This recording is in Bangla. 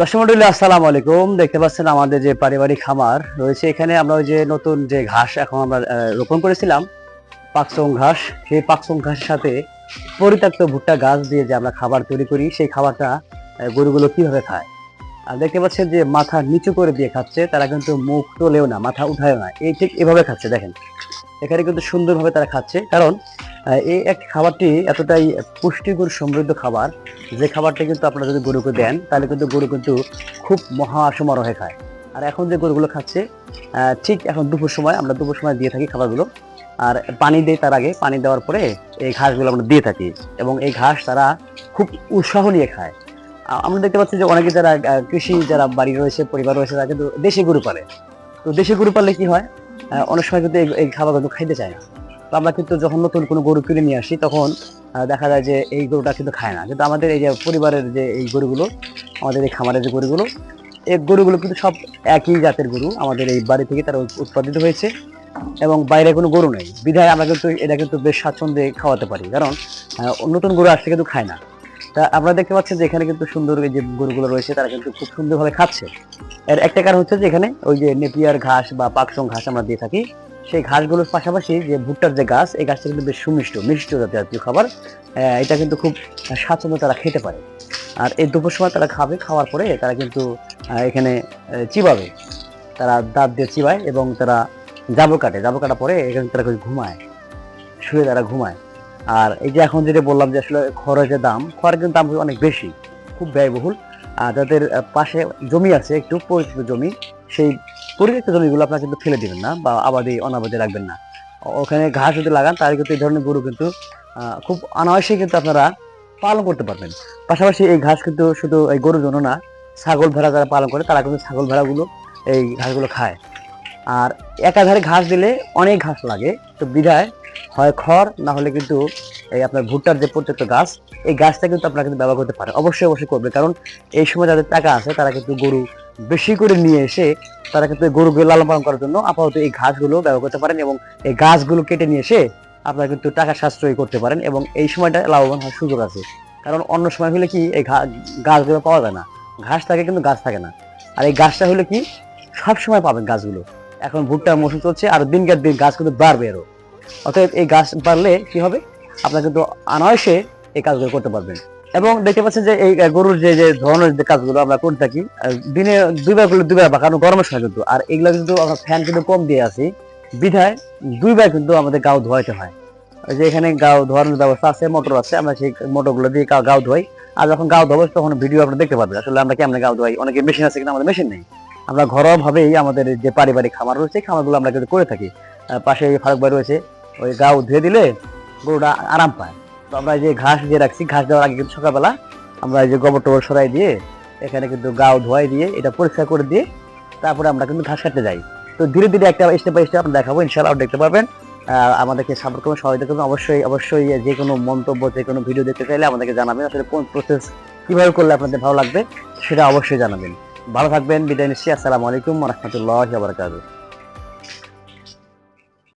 দর্শক মন্ডলী, আসসালামু আলাইকুম। দেখতে পাচ্ছেন আমাদের যে পারিবারিক খামার রয়েছে এখানে। আমরা ওই যে নতুন যে ঘাস এখন আমরা রোপণ করেছিলাম, পাকসং ঘাস। সেই পাকসং ঘাসের সাথে পরিত্যক্ত ভুট্টা গাছ দিয়ে যে আমরা খাবার তৈরি করি, সেই খাবারটা গরুগুলো কীভাবে খায়? আর দেখতে পাচ্ছেন যে মাথা নিচু করে দিয়ে খাচ্ছে, তারা কিন্তু মুখ তোলেও না, মাথা উঠায়ও না। এই ঠিক এভাবে খাচ্ছে, দেখেন। এখানে কিন্তু সুন্দরভাবে তারা খাচ্ছে। কারণ এই এক খাবারটি এতটাই পুষ্টিগুণ সমৃদ্ধ খাবার যে খাবারটা কিন্তু আপনারা যদি গরুকে দেন, তাহলে কিন্তু গরু কিন্তু খুব মহা সমারোহে খায়। আর এখন যে গরুগুলো খাচ্ছে ঠিক এখন দুপুর সময়, আমরা দুপুর সময় দিয়ে থাকি খাবারগুলো। আর পানি দেই তার আগে, পানি দেওয়ার পরে এই ঘাসগুলো আমরা দিয়ে থাকি। এবং এই ঘাস তারা খুব উৎসাহ নিয়ে খায়। আমরা দেখতে পাচ্ছি যে অনেকে যারা কৃষি, যারা বাড়ি রয়েছে, পরিবার রয়েছে, তারা কিন্তু দেশি গরু পালে। তো দেশি গরু পালে কি হয়? অনেক সময় কিন্তু এই- খাবার কিন্তু খাইতে চায় না। তো আমরা কিন্তু যখন নতুন কোনো গরু কিনে নিয়ে আসি, তখন দেখা যায় যে এই গরুটা কিন্তু খায় না। কিন্তু আমাদের এই যে পরিবারের যে এই গরুগুলো, আমাদের এই খামারের যে গরুগুলো, এই গরুগুলো কিন্তু সব একই জাতের গরু। আমাদের এই বাড়ি থেকে তারা উৎপাদিত হয়েছে এবং বাইরে কোনো গরু নেই। বিধায় আমরা কিন্তু এটা কিন্তু বেশ স্বাচ্ছন্দ্যে খাওয়াতে পারি। কারণ নতুন গরু আসলে কিন্তু খায় না। তা আপনারা দেখতে পাচ্ছেন যে এখানে কিন্তু সুন্দর যে গরুগুলো রয়েছে, তারা কিন্তু খুব সুন্দরভাবে খাচ্ছে। এর একটা কারণ হচ্ছে যে এখানে ওই যে নেপিয়ার ঘাস বা পাকসং ঘাস আমরা দিয়ে থাকি। সেই ঘাসগুলোর পাশাপাশি যে ভুট্টার যে গাছ, এই গাছটা কিন্তু বেশ সুমিষ্ট, মিষ্ট জাতীয় জাতীয় খাবার এটা কিন্তু খুব স্বাচ্ছন্দ্য তারা খেতে পারে। আর এই দুপুর সময় তারা খাবে, খাওয়ার পরে তারা কিন্তু এখানে চিবাবে। তারা দাঁত দিয়ে চিবায় এবং তারা জাবর কাটে। জাবর কাটা পরে এখানে তারা ঘুমায়। শুয়ে তারা ঘুমায়। আর এই যে এখন যেটা বললাম যে আসলে খরচের দাম, খড়ের কিন্তু দাম অনেক বেশি, খুব ব্যয়বহুল। আর যাদের পাশে জমি আছে, একটু পরিচিত জমি, সেই পরিত্যক্ত জমিগুলো আপনারা কিন্তু ফেলে দিবেন না বা আবাদি, অনাবাদে রাখবেন না। ওখানে ঘাস যদি লাগান, তাহলে কিন্তু এই ধরনের গরু কিন্তু খুব অনায়াসেই কিন্তু আপনারা পালন করতে পারবেন। পাশাপাশি এই ঘাস কিন্তু শুধু এই গরুর জন্য না, ছাগল ভেড়া যারা পালন করে, তারা কিন্তু ছাগল ভেড়াগুলো এই ঘাসগুলো খায়। আর একাধারে ঘাস দিলে অনেক ঘাস লাগে। তো বিধায় হয় খড়, না হলে কিন্তু এই আপনার ভুট্টার যে প্রত্যেকত গাছ, এই গাছটা কিন্তু আপনারা কিন্তু ব্যবহার করতে পারেন। অবশ্যই অবশ্যই করবে কারণ এই সময় যাদের টাকা আছে, তারা কিন্তু গরু বেশি করে নিয়ে এসে তারা কিন্তু গরুগুলো লালন পালন করার জন্য আপাতত এই ঘাসগুলো ব্যবহার করতে পারেন এবং এই গাছগুলো কেটে নিয়ে এসে আপনারা কিন্তু টাকা সাশ্রয় করতে পারেন এবং এই সময়টা লাভবান হওয়ার সুযোগ আছে। কারণ অন্য সময় হলে কি এই গাছগুলো পাওয়া যায় না। ঘাস থাকে কিন্তু গাছ থাকে না। আর এই গাছটা হলে কি সব সময় পাবেন গাছগুলো। এখন ভুট্টার মৌসুম চলছে, আর দিনকার দিন গাছ কিন্তু বাড়বে আরও। অতএব এই গাছ বাড়লে কি হবে? আপনারা কিন্তু অনায়াসে এই কাজগুলো করতে পারবেন। এবং দেখতে পাচ্ছেন যে এই গরুর যে যে ধরনের যে কাজগুলো আমরা করে থাকি দিনে দুইবার করলে দুইবার বা কারণ গরমের সময় কিন্তু, আর এগুলো কিন্তু আমরা ফ্যান কিন্তু কম দিয়ে আছি। বিধায় দুইবার কিন্তু আমাদের গাও ধোয়াইতে হয়। যে এখানে গাও ধোয়ানোর ব্যবস্থা আছে, মোটর আছে, আমরা সেই মোটরগুলো দিয়ে গাও ধোয়াই আর যখন গাও ধোবো, তখন ভিডিও আপনারা দেখতে পাবেন আসলে আমরা কেমন গাও ধোয়াই? অনেকে মেশিন আছে কিন্তু আমাদের মেশিন নেই। আমরা ঘরোয়া ভাবেই আমাদের যে পারিবারিক খামার রয়েছে খামারগুলো আমরা কিন্তু করে থাকি। পাশে ফারুক ভাই রয়েছে ওই গাও ধুয়ে দিলে গরুটা আরাম পায়। তো আমরা যে ঘাস দিয়ে রাখছি ঘাস দেওয়ার আগে কিন্তু সকালবেলা আমরা যে গোবর টোবর সরাই দিয়ে এখানে কিন্তু গাও ধোয়াই দিয়ে এটা পরিষ্কার করে দিয়ে তারপরে আমরা কিন্তু ঘাস কাটতে যাই। তো ধীরে ধীরে একটা স্টেপ বাই স্টেপ আমরা দেখাবো ইনশাআল্লাহ দেখতে পারবেন। আহ, আমাদেরকে সাপোর্ট করবেন সহায়তা করবেন অবশ্যই অবশ্যই যে কোনো মন্তব্য যে কোনো ভিডিও দেখতে চাইলে আমাদেরকে জানাবেন আসলে কোন প্রসেস কীভাবে করলে আপনাদের ভালো লাগবে সেটা অবশ্যই জানাবেন। ভালো থাকবেন বিদায় নিচ্ছি। আসসালামু আলাইকুম রহমতুল্লাহ বারকাতুহ।